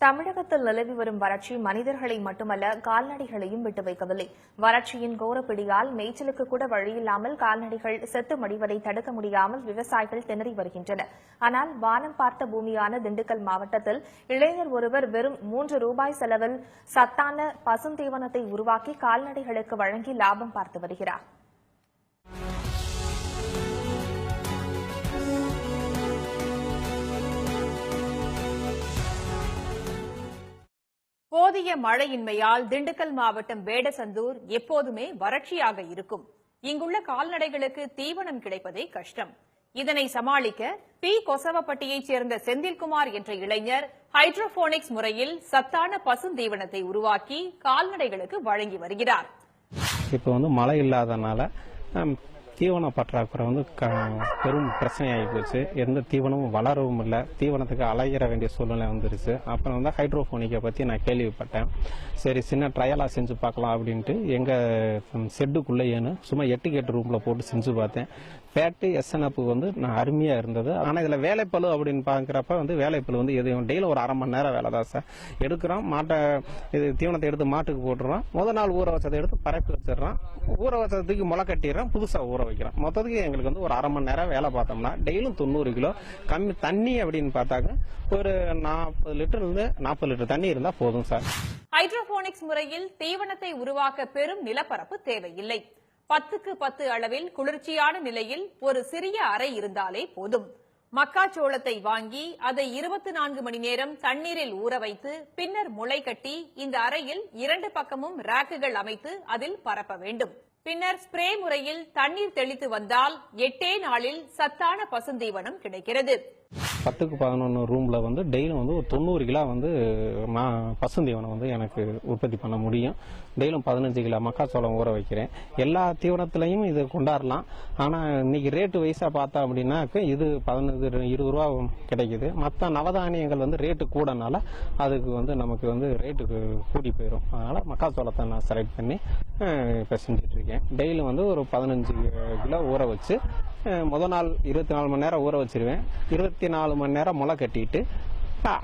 தமிழகத்தில் நிலவி வரும் வறட்சி மனிதர்களை மட்டுமல்ல கால்நடைகளையும் விட்டு வைக்கவில்லை. வறட்சியின் கோரப்பிடியால் மேய்ச்சலுக்கு கூட வழியில்லாமல் கால்நடைகள் செத்து மடிவதை தடுக்க முடியாமல் விவசாயிகள் திணறி வருகின்றனர். ஆனால் வானம் பார்த்த பூமியான திண்டுக்கல் மாவட்டத்தில் இளைஞர் ஒருவர் வெறும் மூன்று ரூபாய் செலவில் சத்தான பசுந்தீவனத்தை உருவாக்கி கால்நடைகளுக்கு வழங்கி லாபம் பார்த்து வருகிறார். போதிய மழையின்மையால் திண்டுக்கல் மாவட்டம் வேடசந்தூர் எப்போதுமே வறட்சியாக இருக்கும். இங்குள்ள கால்நடைகளுக்கு தீவனம் கிடைப்பதே கஷ்டம். இதனை சமாளிக்க பி. கொசவப்பட்டியைச் சேர்ந்த செந்தில்குமார் என்ற இளைஞர் ஹைட்ரோபோனிக்ஸ் முறையில் சத்தான பசுந்தீவனத்தை உருவாக்கி கால்நடைகளுக்கு வழங்கி வருகிறார். இப்போ வந்து மழை இல்லாதனால தீவன பற்றாக்குறை வந்து க- பெரும் பிரச்சனையாகி போச்சு. எந்த தீவனமும் வளரவும் இல்லை. தீவனத்துக்கு அலையிற வேண்டிய சூழ்நிலை வந்துருச்சு. அப்புறம் வந்து ஹைட்ரோஃபோனிக்கை பற்றி நான் கேள்விப்பட்டேன். சரி சின்ன ட்ரையலாக செஞ்சு பார்க்கலாம் அப்படின்ட்டு எங்கள் ஷெட்டுக்குள்ளேயேன்னு சும்மா எட்டு கேட்டு ரூமில் போட்டு செஞ்சு பார்த்தேன். ஃபேட்டு எஸ்என்எப் வந்து நான் அருமையாக இருந்தது. ஆனால் இதில் வேலைப்பளு அப்படின்னு பார்க்குறப்ப வந்து வேலைப்பழு வந்து எதுவும் டெய்லி ஒரு அரை மணி நேரம் வேலை தான் சார். எடுக்கிறோம் மாட்டை இது தீவனத்தை எடுத்து மாட்டுக்கு போட்டுறோம். முதல் நாள் ஊற வச்சதை எடுத்து பரப்பி வச்சிடறோம். ஊற வச்சதுக்கு முளை கட்டிடுறோம். புதுசாக ஊற வைக்கிறோம் மொத்தத்துக்கு எங்களுக்கு வந்து ஒரு அரை மணி நேரம் வேலை பார்த்தோம்னா டெய்லியும் தொண்ணூறு கிலோ கம்மி தண்ணி அப்படின்னு பார்த்தாக்க ஒரு நாற்பது லிட்டர் இருந்து நாற்பது லிட்டர் தண்ணி இருந்தால் போதும் சார். ஹைட்ரோபோனிக்ஸ் முறையில் தீவனத்தை உருவாக்க பெரும் நிலப்பரப்பு தேவையில்லை. பத்துக்கு பத்து அளவில் குளிர்ச்சியான நிலையில் ஒரு சிறிய அறை இருந்தாலே போதும். மக்காச்சோளத்தை வாங்கி அதை இருபத்தி நான்கு மணி நேரம் தண்ணீரில் ஊற வைத்து பின்னர் முளை கட்டி இந்த அறையில் இரண்டு பக்கமும் ரேக்குகள் அமைத்து அதில் பரப்ப வேண்டும். பின்னர் ஸ்ப்ரே முறையில் தண்ணீர் தெளித்து வந்தால் எட்டே நாளில் சத்தான பசுந்தீவனம் கிடைக்கிறது. பத்துக்கு பதினொன்று ரூமில் வந்து டெய்லியும் வந்து ஒரு தொண்ணூறு கிலோ வந்து நான் பசுந்தீவனம் வந்து எனக்கு உற்பத்தி பண்ண முடியும். டெய்லியும் பதினஞ்சு கிலோ மக்காச்சோளம் ஊற வைக்கிறேன். எல்லா தீவனத்துலையும் இது கொண்டாடலாம். ஆனால் இன்னைக்கு ரேட்டு வைஸாக பார்த்தா அப்படின்னாக்க இது பதினஞ்சு இருபது ரூபா கிடைக்குது. மற்ற நவதானியங்கள் வந்து ரேட்டு கூடனால அதுக்கு வந்து நமக்கு வந்து ரேட்டுக்கு கூடி போயிடும் அதனால் மக்காச்சோளத்தை நான் செலக்ட் பண்ணி இப்போ செஞ்சிட்ருக்கேன் இருக்கேன். டெய்லியும் வந்து ஒரு பதினஞ்சு கிலோ ஊற வச்சு முத நாள் இருபத்தி நாலு மணி நேரம் ஊற வச்சிருவேன். இருபத்தி நாலு மணி நேரம் முளை கட்டிட்டு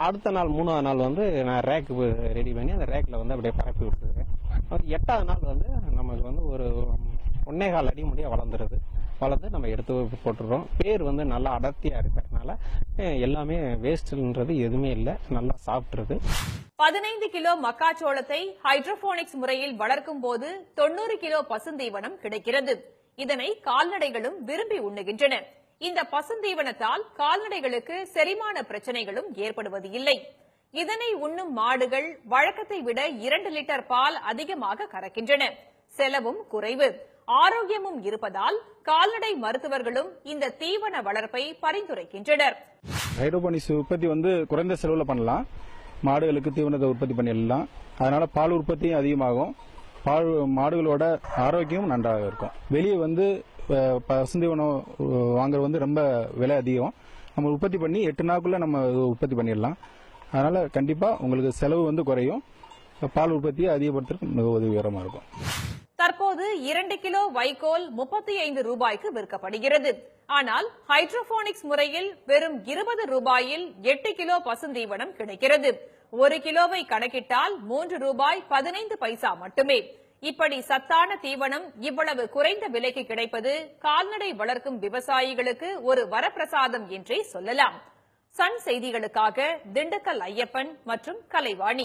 அடுத்த நாள் மூணாவது நாள் வந்து நான் ரேக்கு ரெடி பண்ணி அந்த ரேக்கில் வந்து அப்படியே பரப்பி விட்டுருவேன். எட்டாவது நாள் வந்து நமக்கு வந்து ஒரு ஒன்னே கால் அடி முடிய வளர்ந்துருது. வளர்ந்து நம்ம எடுத்து போட்டுடுறோம். பேர் வந்து நல்லா அடர்த்தியாக இருக்கிறதுனால எல்லாமே வேஸ்ட்ன்றது எதுவுமே இல்லை. நல்லா சாப்பிட்ருது பதினைந்து கிலோ மக்காச்சோளத்தை ஹைட்ரோபோனிக்ஸ் முறையில் வளர்க்கும் போது தொண்ணூறு கிலோ பசுந்தீவனம் கிடைக்கிறது. இதனை கால்நடைகளும் விரும்பி உண்ணுகின்றன. இந்த பசுந்தீவனத்தால் கால்நடைகளுக்கு செரிமான பிரச்சனைகளும் ஏற்படுவது இல்லை இதனை உண்ணும் மாடுகள் வழக்கத்தை விட இரண்டு லிட்டர் பால் அதிகமாக கறக்கின்றன. செலவும் குறைவு. ஆரோக்கியமும் இருப்பதால் கால்நடை மருத்துவர்களும் இந்த தீவன வளர்ப்பை பரிந்துரைக்கின்றனர். ஹைட்ரோபோனிக்ஸ் உற்பத்தி வந்து குறைந்த செலவில் பண்ணலாம். மாடுகளுக்கு தீவனத்தை உற்பத்தி பண்ணிடலாம். அதனால பால் உற்பத்தியும் அதிகமாகும். மாடுகளோட ஆரோக்கியமும் நன்றாக இருக்கும். வெளியே வந்து பசுந்தி உணவு வாங்குறது வந்து ரொம்ப விலை அதிகம். நம்ம உற்பத்தி பண்ணி எட்டு நாளுக்குள்ள நம்ம உற்பத்தி பண்ணிடலாம். அதனால கண்டிப்பா உங்களுக்கு செலவு வந்து குறையும். பால் உற்பத்தியை அதிகப்படுத்துறதுக்கு மிக உதவிகரமாக இருக்கும். தற்போது இரண்டு கிலோ வைக்கோல் முப்பத்தி ஐந்து ரூபாய்க்கு விற்கப்படுகிறது. ஆனால் ஹைட்ரோபோனிக்ஸ் முறையில் வெறும் இருபது ரூபாயில் எட்டு கிலோ பசுந்தீவனம் கிடைக்கிறது. ஒரு கிலோவை கணக்கிட்டால் மூன்று ரூபாய் பதினைந்து பைசா மட்டுமே. இப்படி சத்தான தீவனம் இவ்வளவு குறைந்த விலைக்கு கிடைப்பது கால்நடை வளர்க்கும் விவசாயிகளுக்கு ஒரு வரப்பிரசாதம் என்றே சொல்லலாம். சன் செய்திகளுக்காக திண்டுக்கல் ஐயப்பன் மற்றும் கலைவாணி.